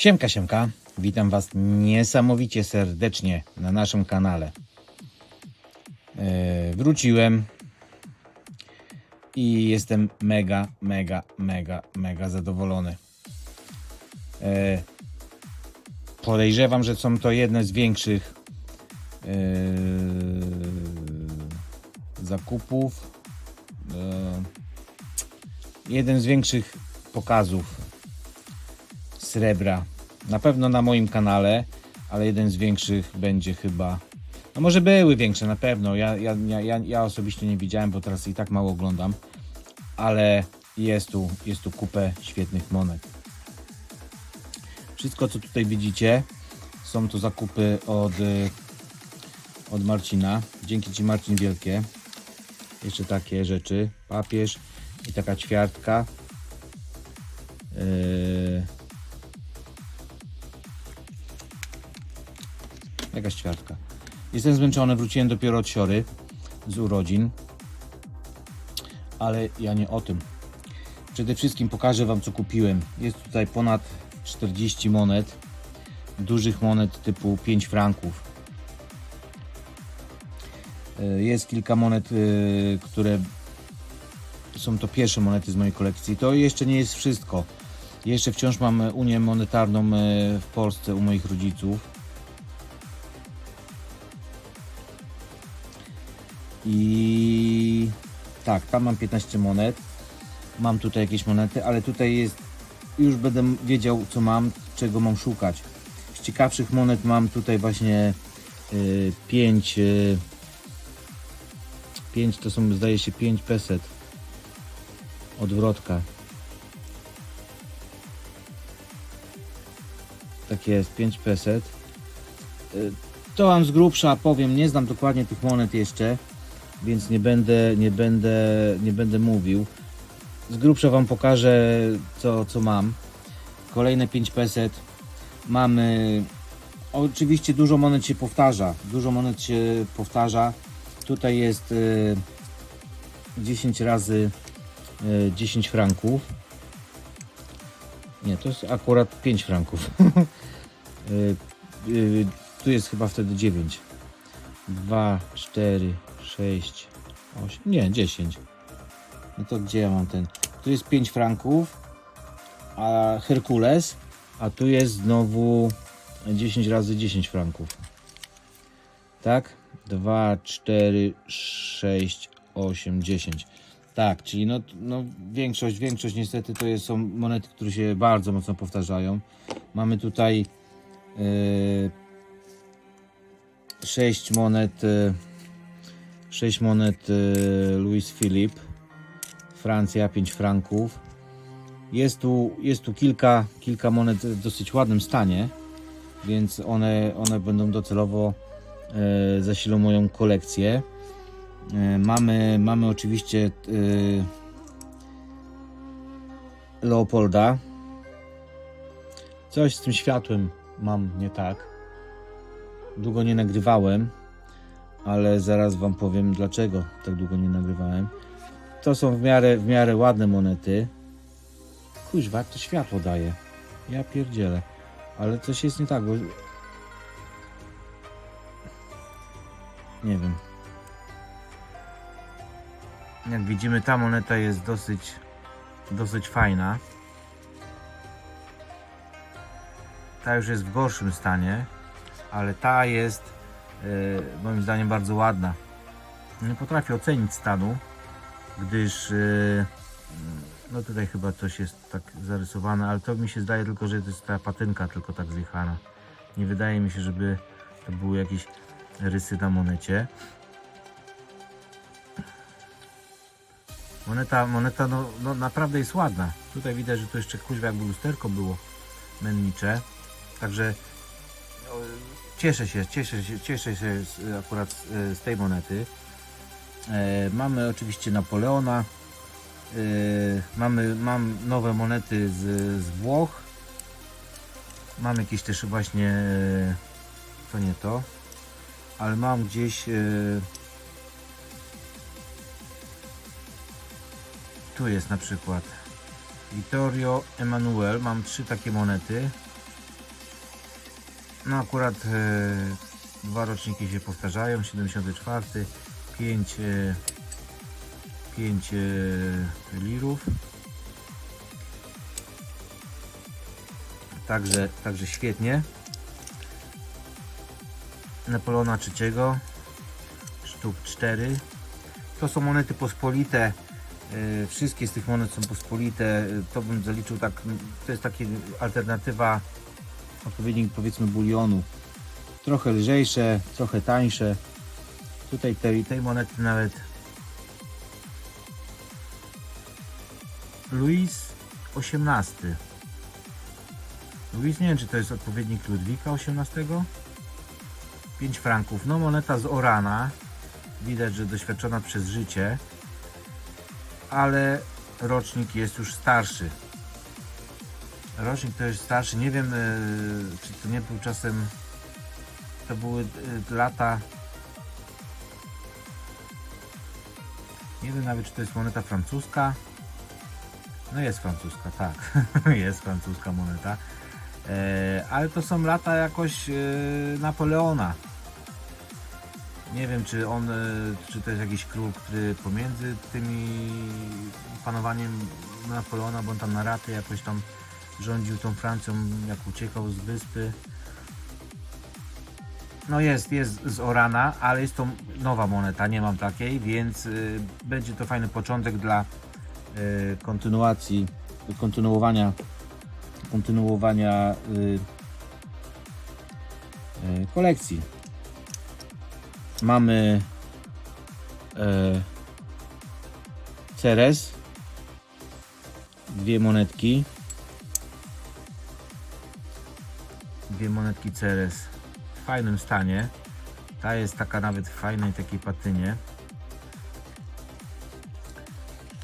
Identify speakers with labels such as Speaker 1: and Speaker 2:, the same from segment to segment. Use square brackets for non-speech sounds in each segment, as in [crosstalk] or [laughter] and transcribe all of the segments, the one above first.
Speaker 1: Siemka, siemka. Witam Was niesamowicie serdecznie na naszym kanale. E, wróciłem i jestem mega, mega, mega, mega zadowolony. E, podejrzewam, że są to jedne z większych e, zakupów. E, jeden z większych pokazów srebra. Na pewno na moim kanale, ale jeden z większych będzie chyba. No może były większe na pewno. Ja, ja, ja, ja, osobiście nie widziałem, bo teraz i tak mało oglądam. Ale jest tu, jest tu kupę świetnych monet. Wszystko co tutaj widzicie są to zakupy od, y, od Marcina. Dzięki Ci Marcin wielkie. Jeszcze takie rzeczy. Papież i taka ćwiartka. Yy, Jakaś ćwiartka. Jestem zmęczony, wróciłem dopiero od siory z urodzin. Ale ja nie o tym. Przede wszystkim pokażę Wam co kupiłem. Jest tutaj ponad 40 monet. Dużych monet typu 5 franków. Yy, Jest kilka monet, yy, które są to pierwsze monety z mojej kolekcji. To jeszcze nie jest wszystko. Jeszcze wciąż mam unię monetarną yy, w Polsce u moich rodziców. I tak, tam mam 15 monet. Mam tutaj jakieś monety, ale tutaj jest. Już będę wiedział, co mam, czego mam szukać. Z ciekawszych monet mam tutaj właśnie 5. Yy, 5 to są, zdaje się, 5 peset. Odwrotka. Tak jest, 5 peset. Yy, To wam z grubsza powiem, nie znam dokładnie tych monet jeszcze więc nie będę, nie będę, nie będę mówił. Z grubsza Wam pokażę, co, co mam. Kolejne 5 peset. Mamy. Oczywiście dużo monet się powtarza. Dużo monet się powtarza. Tutaj jest y, 10 razy y, 10 franków. Nie, to jest akurat 5 franków. y, [laughs] tu jest chyba wtedy 9. 2, 4, 6, 8, nie, 10. No to gdzie ja mam ten? Tu jest 5 franków, a Herkules, a tu jest znowu 10 razy 10 franków. Tak? 2, 4, 6, 8, 10. Tak, czyli no, no większość, większość niestety to jest, są monety, które się bardzo mocno powtarzają. Mamy tutaj yy, 6 monet y, 6 monet y, Louis Philippe. Francja 5 franków. Jest tu, jest tu kilka, kilka monet w dosyć ładnym stanie więc one, one będą docelowo e, zasilą moją kolekcję. E, mamy, mamy oczywiście e, Leopolda. Coś z tym światłem mam nie tak. Długo nie nagrywałem, ale zaraz Wam powiem dlaczego tak długo nie nagrywałem. To są w miarę, w miarę ładne monety. Kuźwa, jak to światło daje. Ja pierdzielę. Ale coś jest nie tak, bo... Nie wiem. Jak widzimy, ta moneta jest dosyć, dosyć fajna. Ta już jest w gorszym stanie ale ta jest moim zdaniem bardzo ładna. Nie potrafię ocenić stanu, gdyż e, no tutaj chyba coś jest tak zarysowane, ale to mi się zdaje tylko, że to jest ta patynka tylko tak zjechana. Nie wydaje mi się, żeby to były jakieś rysy na monecie. Moneta, moneta no, no naprawdę jest ładna. Tutaj widać, że to jeszcze kuźwa jakby lusterko było mennicze. Także no, cieszę się, cieszę się, cieszę się z, akurat z, z tej monety. E, mamy oczywiście Napoleona. E, mamy, mam nowe monety z, z Włoch. Mam jakieś też właśnie, e, to nie to, ale mam gdzieś e, tu jest na przykład Vittorio Emanuel, mam trzy takie monety No akurat e, dwa roczniki się powtarzają, 74, 5, e, 5 e, lirów. Także, także świetnie. Napoleona III, sztuk 4. To są monety pospolite. e, Wszystkie z tych monet są pospolite. E, To bym zaliczył tak, to jest taka alternatywa odpowiednik powiedzmy bulionu. Trochę lżejsze, trochę tańsze. Tutaj tej, tej monety nawet Louis XVIII. Louis, nie wiem czy to jest odpowiednik Ludwika XVIII. 5 franków. No moneta z Orana. Widać, że doświadczona przez życie. Ale rocznik jest już starszy. Rocznik to jest starszy. Nie wiem, e, czy to nie był czasem. To były e, lata. Nie wiem nawet, czy to jest moneta francuska. No jest francuska, tak. [laughs] jest francuska moneta. E, ale to są lata jakoś Napoleona. Nie wiem, czy on, czy to jest jakiś król, który pomiędzy tymi panowaniem Napoleona, bo on tam na raty jakoś tam rządził tą Francją, jak uciekał z wyspy. No jest, jest z Orana, ale jest to nowa moneta, nie mam takiej, więc y, będzie to fajny początek dla y, kontynuacji, kontynuowania, kontynuowania y, kolekcji. Mamy e, Ceres, dwie monetki, dwie monetki Ceres w fajnym stanie. Ta jest taka nawet w fajnej takiej patynie.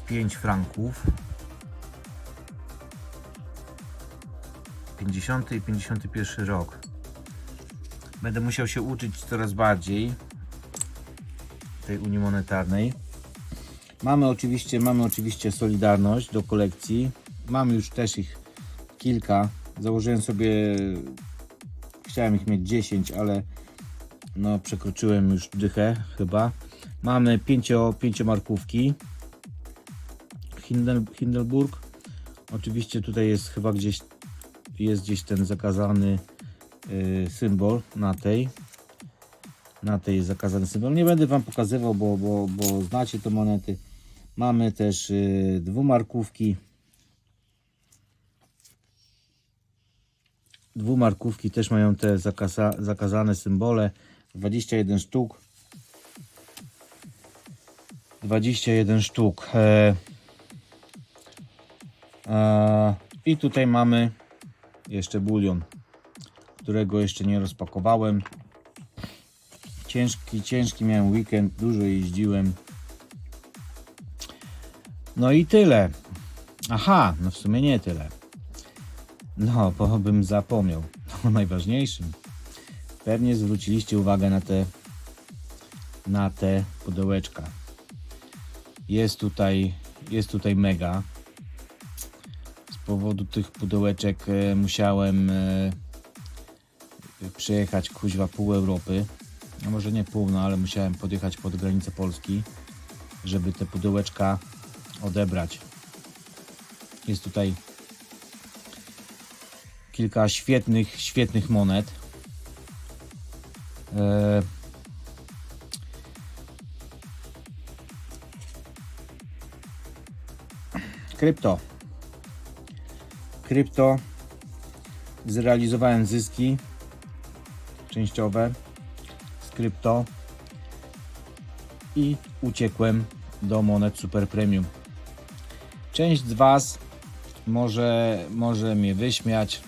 Speaker 1: 5 franków. 50 i 51 rok. Będę musiał się uczyć coraz bardziej tej Unii Monetarnej. Mamy oczywiście, mamy oczywiście Solidarność do kolekcji. Mam już też ich kilka. Założyłem sobie Chciałem ich mieć 10, ale no przekroczyłem już dychę chyba. Mamy 5 pięciomarkówki. Hindel, Hindelburg. Oczywiście tutaj jest chyba gdzieś jest gdzieś ten zakazany y, symbol na tej. Na tej jest zakazany symbol. Nie będę Wam pokazywał, bo, bo, bo znacie te monety. Mamy też y, dwumarkówki. Dwumarkówki też mają te zakaza, zakazane symbole. 21 sztuk. 21 sztuk. E, e, i tutaj mamy jeszcze bulion którego jeszcze nie rozpakowałem. Ciężki, ciężki miałem weekend dużo jeździłem. No i tyle. Aha, no w sumie nie tyle no, bo bym zapomniał [laughs] o najważniejszym. Pewnie zwróciliście uwagę na te na te pudełeczka. Jest tutaj jest tutaj mega. Z powodu tych pudełeczek e, musiałem e, przejechać kuźwa pół Europy. No może nie pół, no ale musiałem podjechać pod granicę Polski, żeby te pudełeczka odebrać. Jest tutaj kilka świetnych, świetnych monet. E, Krypto. Krypto. Zrealizowałem zyski częściowe z krypto i uciekłem do monet super premium. Część z Was może, może mnie wyśmiać,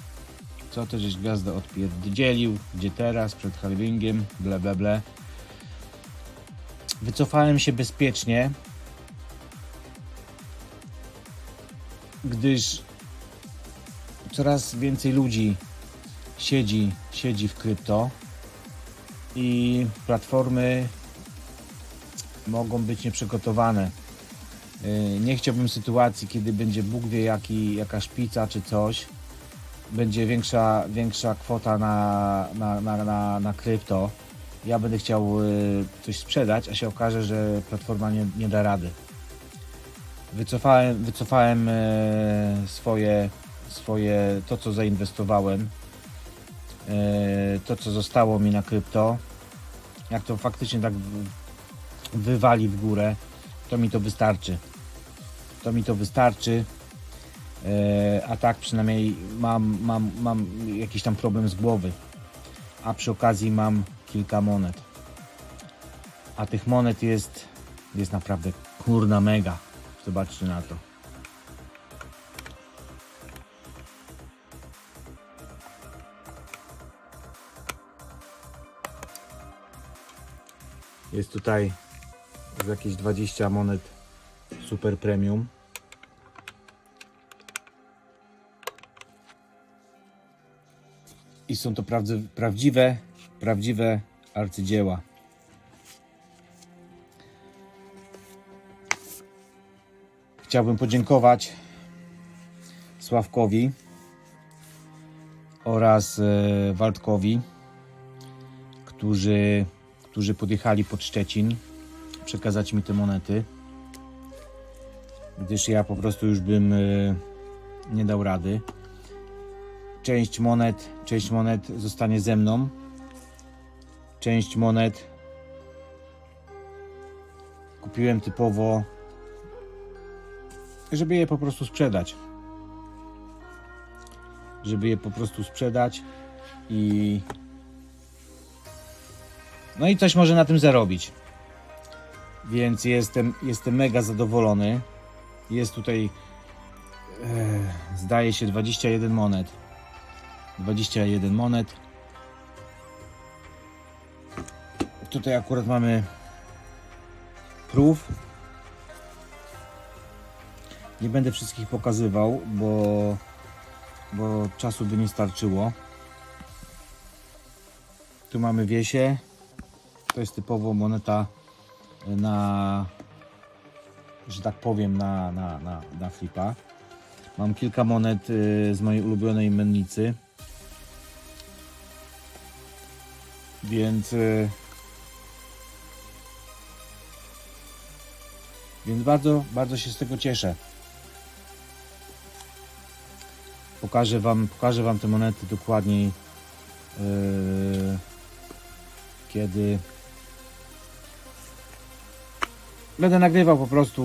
Speaker 1: co to żeś gwiazdę odpierdzielił, gdzie teraz, przed halvingiem, ble ble ble. Wycofałem się bezpiecznie, gdyż coraz więcej ludzi siedzi, siedzi w krypto i platformy mogą być nieprzygotowane. Yy, Nie chciałbym sytuacji, kiedy będzie Bóg wie jaki, jaka szpica czy coś będzie większa, większa kwota na, na, na, na, na krypto, ja będę chciał y, coś sprzedać, a się okaże, że platforma nie, nie da rady. Wycofałem, wycofałem e, swoje, swoje, to co zainwestowałem, e, to co zostało mi na krypto, jak to faktycznie tak wywali w górę, to mi to wystarczy. To mi to wystarczy. E, a tak przynajmniej mam, mam, mam jakiś tam problem z głowy. A przy okazji mam kilka monet. A tych monet jest, jest naprawdę kurna mega. Zobaczcie na to. Jest tutaj jakieś 20 monet super premium. I są to prawdziwe, prawdziwe arcydzieła. Chciałbym podziękować Sławkowi oraz e, Waldkowi, którzy, którzy podjechali pod Szczecin przekazać mi te monety, gdyż ja po prostu już bym e, nie dał rady. Część monet, część monet zostanie ze mną. Część monet kupiłem typowo żeby je po prostu sprzedać. Żeby je po prostu sprzedać i no i coś może na tym zarobić. Więc jestem, jestem mega zadowolony. Jest tutaj e, zdaje się 21 monet. 21 monet. Tutaj akurat mamy proof nie będę wszystkich pokazywał, bo, bo czasu by nie starczyło. Tu mamy wiesie. To jest typowo moneta na, że tak powiem, na, na, na, na flipa. Mam kilka monet y, z mojej ulubionej mennicy. Więc y, więc bardzo, bardzo się z tego cieszę. Pokażę wam, pokażę wam te monety dokładniej yy, kiedy będę nagrywał po prostu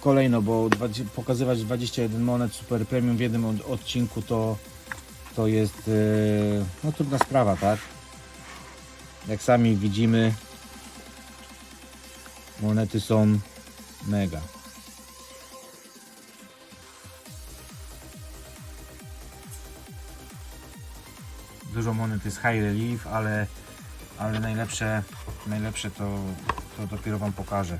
Speaker 1: kolejno, bo 20, pokazywać 21 monet super premium w jednym od- odcinku to to jest yy, no trudna sprawa, tak? Jak sami widzimy monety są mega. Dużo monet jest high relief, ale, ale najlepsze, najlepsze to, to dopiero Wam pokażę.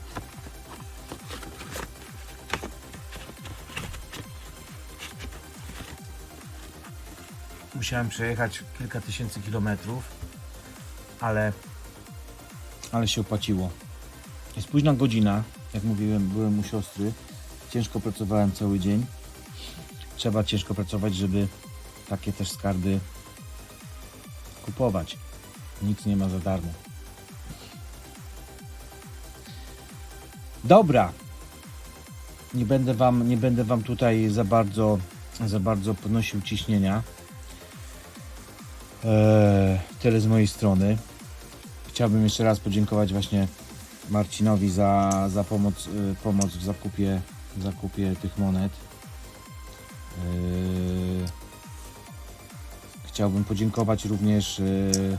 Speaker 1: Musiałem przejechać kilka tysięcy kilometrów, ale, ale się opłaciło. Jest późna godzina, jak mówiłem, byłem u siostry. Ciężko pracowałem cały dzień. Trzeba ciężko pracować, żeby takie też skarby kupować. Nic nie ma za darmo. Dobra. Nie będę wam, nie będę wam tutaj za bardzo, za bardzo podnosił ciśnienia. Eee, tyle z mojej strony. Chciałbym jeszcze raz podziękować właśnie Marcinowi za, za pomoc, y, pomoc w zakupie, zakupie tych monet. Yy, Chciałbym podziękować również yy,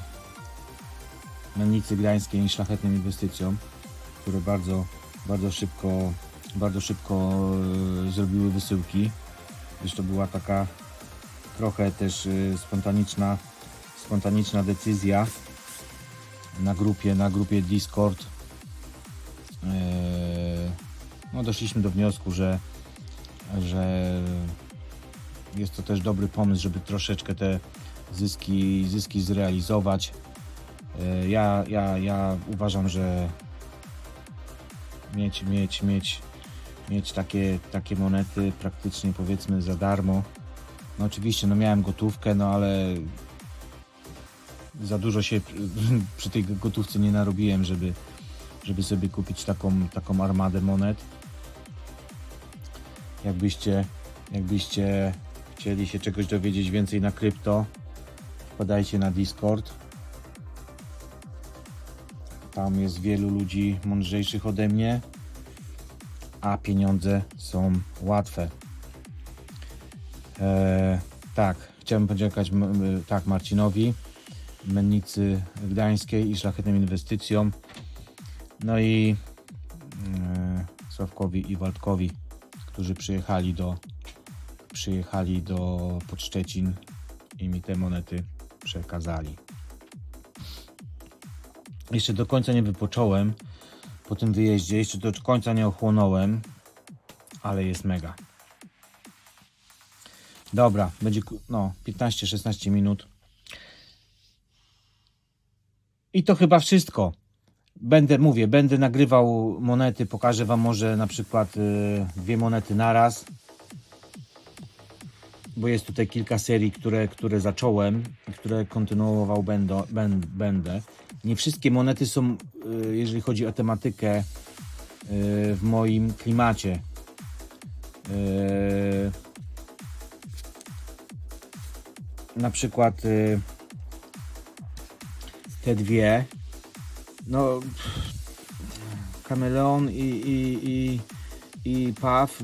Speaker 1: Mennicy Gdańskiej i Szlachetnym Inwestycjom, które bardzo, bardzo szybko, bardzo szybko zrobiły wysyłki. To była taka trochę też spontaniczna, spontaniczna decyzja na grupie, na grupie Discord. Yy, No doszliśmy do wniosku, że, że jest to też dobry pomysł, żeby troszeczkę te zyski, zyski zrealizować. E, Ja, ja, ja uważam, że mieć, mieć, mieć, mieć takie, takie monety praktycznie powiedzmy za darmo No oczywiście, no miałem gotówkę, no ale za dużo się [laughs] przy tej gotówce nie narobiłem, żeby, żeby sobie kupić taką, taką armadę monet. Jakbyście, jakbyście chcieli się czegoś dowiedzieć więcej na krypto, wpadajcie na Discord. Tam jest wielu ludzi mądrzejszych ode mnie, a pieniądze są łatwe. Eee, tak, chciałbym podziękować tak Marcinowi, Mennicy Gdańskiej i Szlachetnym Inwestycjom, no i e, Sławkowi i Waldkowi, którzy przyjechali do przyjechali do Podszczecin i mi te monety przekazali. Jeszcze do końca nie wypocząłem po tym wyjeździe, jeszcze do końca nie ochłonąłem, ale jest mega. Dobra, będzie no 15-16 minut. I to chyba wszystko. Będę, mówię, będę nagrywał monety, pokażę Wam może na przykład y, dwie monety naraz, bo jest tutaj kilka serii, które, które zacząłem i które kontynuował będą, będę. Nie wszystkie monety są, y, jeżeli chodzi o tematykę, y, w moim klimacie. Na przykład te dwie. No pff, kameleon i, i, i, i paw.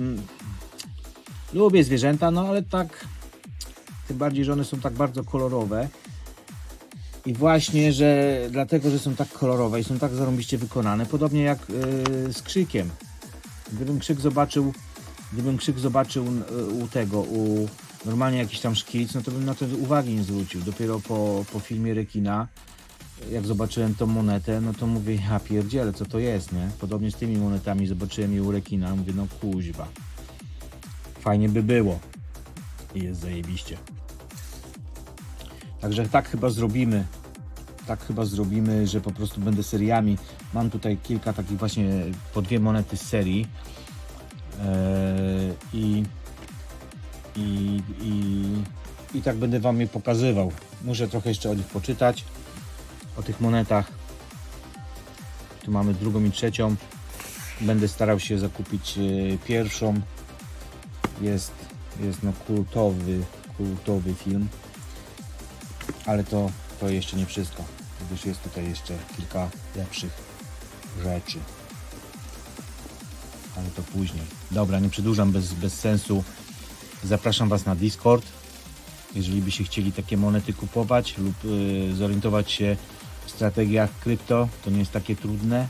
Speaker 1: Lubię zwierzęta, no ale tak tym bardziej, że one są tak bardzo kolorowe. I właśnie, że dlatego, że są tak kolorowe i są tak zarąbiście wykonane, podobnie jak y, z krzykiem. Gdybym krzyk zobaczył gdybym krzyk zobaczył y, u tego, u normalnie jakiś tam szkic, no to bym na to uwagi nie zwrócił. Dopiero po, po filmie Rekina, jak zobaczyłem tą monetę, no to mówię, ja pierdzielę, co to jest, nie? Podobnie z tymi monetami zobaczyłem je u Rekina, mówię, no kuźwa. Fajnie by było. I jest zajebiście. Także tak chyba zrobimy. Tak chyba zrobimy, że po prostu będę seriami. Mam tutaj kilka takich właśnie po dwie monety z serii. Eee, i, i, i, I tak będę Wam je pokazywał. Muszę trochę jeszcze o nich poczytać. O tych monetach. Tu mamy drugą i trzecią. Będę starał się zakupić e, pierwszą. Jest, jest no kultowy, kultowy film. Ale to, to jeszcze nie wszystko. Gdyż jest tutaj jeszcze kilka lepszych rzeczy ale to później. Dobra, nie przedłużam bez, bez sensu. Zapraszam Was na Discord. Jeżeli by się chcieli takie monety kupować lub y, zorientować się strategiach krypto, to nie jest takie trudne.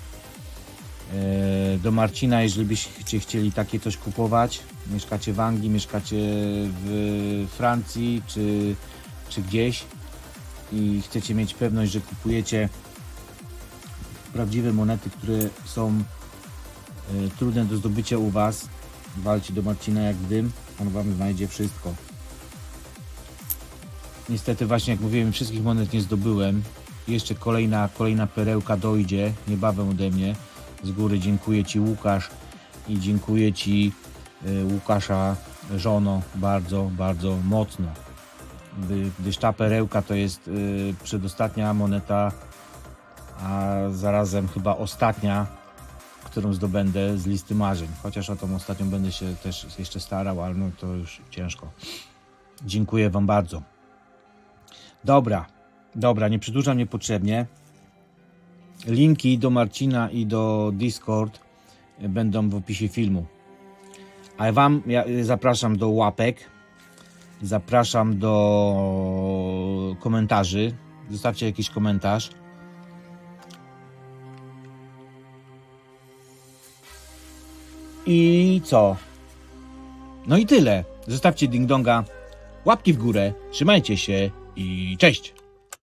Speaker 1: E, do Marcina, jeżeli byście chcieli takie coś kupować, mieszkacie w Anglii, mieszkacie w Francji czy, czy gdzieś i chcecie mieć pewność, że kupujecie prawdziwe monety, które są y, trudne do zdobycia u Was. Walcie do Marcina jak dym, on Wam znajdzie wszystko. Niestety właśnie jak mówiłem, wszystkich monet nie zdobyłem. Jeszcze kolejna, kolejna perełka dojdzie niebawem ode mnie. Z góry dziękuję Ci Łukasz i dziękuję Ci y, Łukasza żono bardzo, bardzo mocno. Gdy- Gdyż ta perełka to jest y, przedostatnia moneta, a zarazem chyba ostatnia którą zdobędę z listy marzeń. Chociaż o tą ostatnią będę się też jeszcze starał, ale no to już ciężko. Dziękuję Wam bardzo. Dobra, dobra, nie przedłużam niepotrzebnie. Linki do Marcina i do Discord będą w opisie filmu. A Wam ja zapraszam do łapek, zapraszam do komentarzy. Zostawcie jakiś komentarz. I co? No i tyle. Zostawcie ding donga, łapki w górę, trzymajcie się i cześć!